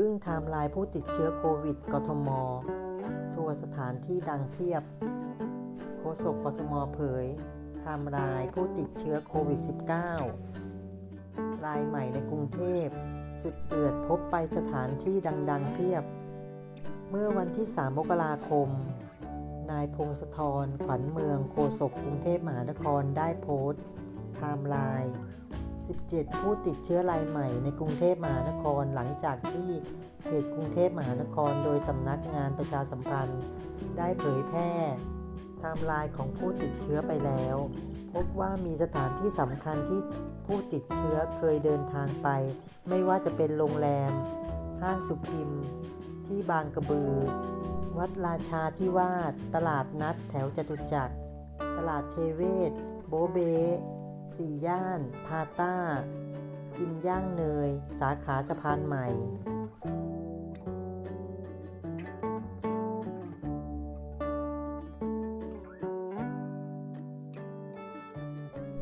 อึ้งไทม์ไลน์ผู้ติดเชื้อโควิด กทม ทัวร์สถานที่ดังเพียบ โฆษกกทมเผยไทม์ไลน์ผู้ติดเชื้อโควิด -19 รายใหม่ในกรุงเทพสุดเดือดพบไปสถานที่ดังๆเพียบ เมื่อวันที่ 3 มกราคม นายพงศธรขวัญเมืองโฆษกกรุงเทพมหานครได้โพสต์ไทม์ไลน์ 17 ผู้ติดเชื้อรายใหม่ในกรุงเทพมหานครหลังจากที่เพจกรุงเทพมหานคร โดยสำนักงานประชาสัมพันธ์ ได้เผยแพร่ไทม์ไลน์ของผู้ติดเชื้อไปแล้ว พบว่ามีสถานที่สำคัญที่ผู้ติดเชื้อเคยเดินทางไป ไม่ว่าจะเป็นโรงแรม ห้างสุพิมพ์ที่บางกระบือ วัดราชาที่วาดตลาดนัดแถวจตุจักร ตลาดเทเวศ โบเบ สี่ย่าน พาต้า กินย่างเนย สาขาสะพานใหม่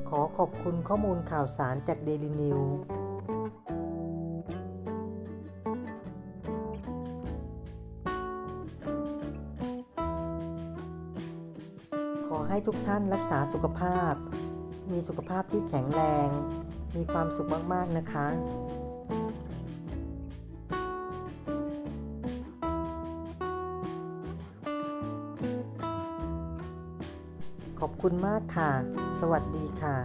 ขอขอบคุณข้อมูลข่าวสารจากเดลินิวขอให้ทุกท่านรักษาสุขภาพ มีสุขภาพที่แข็งแรง มีความสุขมากๆนะคะขอบคุณมากค่ะ สวัสดีค่ะ